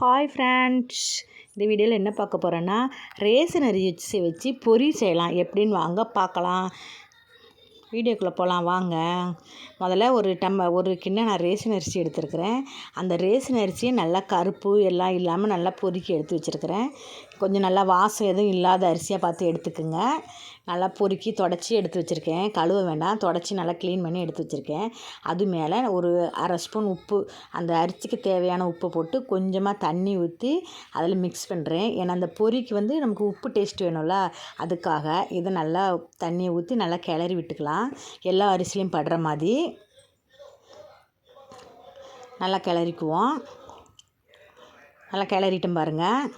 Hi friends இந்த வீடியோவில் என்ன பார்க்க போகிறேன்னா ரேசன் அரிசி வச்சு பொரி செய்யலாம். எப்படின்னு வாங்க பார்க்கலாம். வீடியோக்குள்ளே போகலாம் வாங்க. முதல்ல ஒரு டம்ம ஒரு கிண்ணம் நான் ரேஷன் அரிசி எடுத்துருக்கிறேன். அந்த ரேஷன் அரிசியை நல்லா கருப்பு எல்லாம் இல்லாமல் நல்லா பொறுக்கி எடுத்து வச்சுருக்கிறேன். கொஞ்சம் நல்லா வாசம் எதுவும் இல்லாத அரிசியாக பார்த்து எடுத்துக்கோங்க. நல்லா பொறுக்கி தொடச்சி எடுத்து வச்சுருக்கேன். கழுவ வேண்டாம். தொடச்சி நல்லா க்ளீன் பண்ணி எடுத்து வச்சுருக்கேன். அது மேலே ஒரு அரை ஸ்பூன் உப்பு அந்த அரிசிக்கு தேவையான உப்பை போட்டு கொஞ்சமாக தண்ணி ஊற்றி அதில் மிக்ஸ் பண்ணுறேன் ஏன்னா அந்த பொறிக்கு வந்து நமக்கு உப்பு டேஸ்ட் வேணும்ல அதுக்காக இதை நல்லா தண்ணியை ஊற்றி நல்லா கிளறி விட்டுக்கலாம். எல்லா அரிசிலையும் படுற மாதிரி நல்லா கிளறிக்குவோம். நல்லா கிளறிட்டும் பாருங்கள்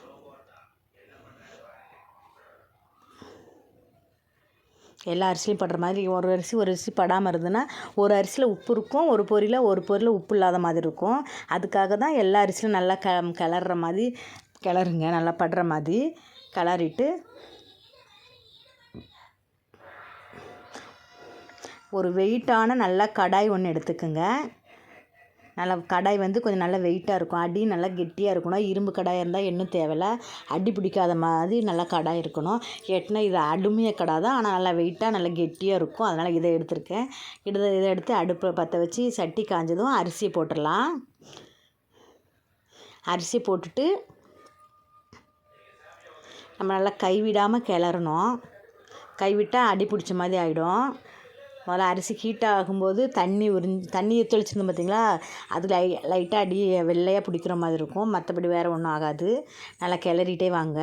எல்லா அரிசிலையும் படுற மாதிரி ஒரு அரிசி ஒரு அரிசி படாமல் இருந்ததுன்னா ஒரு அரிசியில் உப்பு இருக்கும் ஒரு பொரியில் ஒரு பொரியில் உப்பு இல்லாத மாதிரி இருக்கும். அதுக்காக தான் எல்லா அரிசியும் நல்லா க கிளற மாதிரி கிளறுங்க நல்லா படுற மாதிரி கிளறிட்டு ஒரு வெயிட்டான நல்லா கடாய் ஒன்று எடுத்துக்கோங்க. நல்லா கடாய் வந்து கொஞ்சம் நல்லா வெயிட்டாக இருக்கும். அடி நல்லா கெட்டியாக இருக்கணும். இரும்பு கடாயாக இருந்தால் இன்னும் தேவையில்ல. அடி பிடிக்காத மாதிரி நல்லா கடாய் இருக்கணும். எட்டினா இது அடுமைய கடாய் தான். ஆனால் நல்லா வெயிட்டாக நல்லா கெட்டியாக இருக்கும். அதனால் இதை எடுத்திருக்கேன். இதை இதை எடுத்து அடுப்பை பற்ற வச்சு சட்டி காஞ்சதும் அரிசியை போட்டுடலாம். அரிசி போட்டுட்டு நம்ம நல்லா கைவிடாமல் கிளறணும். கைவிட்டால் அடி பிடிச்ச மாதிரி ஆகிடும் முதல்ல அரிசி ஹீட் ஆகும்போது தண்ணி உறிஞ்சி தண்ணி தெளிச்சிருந்தோம் பார்த்தீங்களா அது லை லைட்டாக அடி வெள்ளையாக பிடிக்கிற மாதிரி இருக்கும். மற்றபடி வேறு ஒன்றும் ஆகாது. நல்லா கிளறிட்டே வாங்க.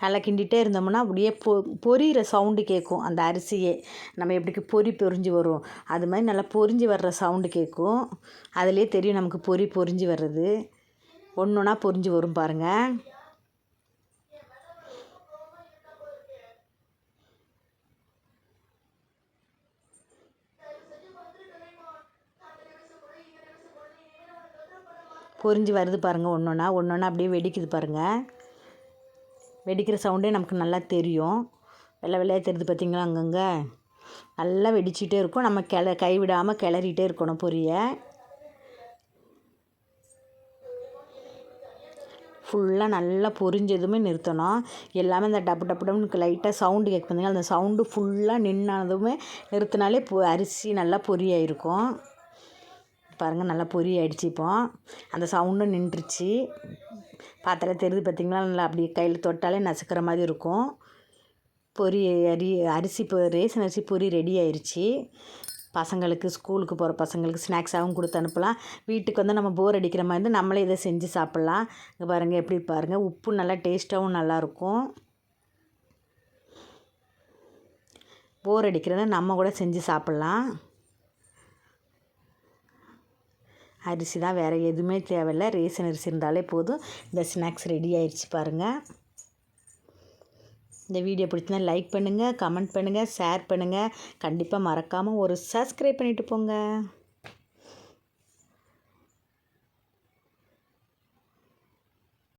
நல்லா கிண்டிகிட்டே இருந்தோம்னா அப்படியே பொ பொரியிற சவுண்டு கேட்கும் அந்த அரிசியே. நம்ம எப்படிக்கு பொறி பொறிஞ்சு வரும். அது மாதிரி நல்லா பொறிஞ்சு வர்ற சவுண்டு கேட்கும் அதுலேயே தெரியும் நமக்கு பொறி பொறிஞ்சு வர்றது. ஒன்று ஒன்றா பொறிஞ்சு வரும் பாருங்கள் பொரிஞ்சு வருது பாருங்கள் ஒன்று ஒன்றா ஒன்று ஒன்றா அப்படியே வெடிக்குது பாருங்கள் வெடிக்கிற சவுண்டே நமக்கு நல்லா தெரியும். வெள்ளை வெள்ளையாக தெரியுது பார்த்திங்களா அங்கங்கே? நல்லா வெடிச்சிட்டே இருக்கும். நம்ம கிள கைவிடாமல் கிளறிட்டே இருக்கணும் பொரிய. ஃபுல்லாக நல்லா பொரிஞ்சதுமே நிறுத்தணும். எல்லாமே இந்த டப்பு டப்பு டப்புன்னு லைட்டாக சவுண்டு கேட்க அந்த சவுண்டு ஃபுல்லாக நின்னானதுமே நிறுத்தினாலே பொ அரிசி நல்லா பொரியாயிருக்கும். பாருங்கள் நல்லா பொரி ஆயிடுச்சு இப்போ. அந்த சவுண்டும் நின்றுச்சு. பார்த்தாலே தெரியுது பார்த்திங்களா நல்லா அப்படி கையில் தொட்டாலே நசுக்கிற மாதிரி இருக்கும். பொரி அரி அரிசி இப்போ ரேஷன் அரிசி பொரி ரெடி ஆயிடுச்சு பசங்களுக்கு ஸ்கூலுக்கு போகிற பசங்களுக்கு ஸ்நாக்ஸாகவும் கொடுத்து அனுப்பலாம். வீட்டுக்கு வந்து நம்ம போர் அடிக்கிற மாதிரி இருந்து நம்மளே இதை செஞ்சு சாப்பிட்லாம். இங்கே பாருங்கள் எப்படி பாருங்கள் உப்பு நல்லா டேஸ்ட்டாகவும் நல்லாயிருக்கும் போர் அடிக்கிறத நம்ம கூட செஞ்சு சாப்பிட்லாம். அரிசி தான் வேறு எதுவுமே தேவையில்ல. ரேஷன் அரிசி இருந்தாலே போதும். இந்த ஸ்நாக்ஸ் ரெடி ஆயிடுச்சு பாருங்கள் இந்த வீடியோ பிடிச்சினா லைக் பண்ணுங்கள் கமெண்ட் பண்ணுங்கள் ஷேர் பண்ணுங்கள் கண்டிப்பாக மறக்காமல் ஒரு சப்ஸ்கிரைப் பண்ணிவிட்டு போங்க.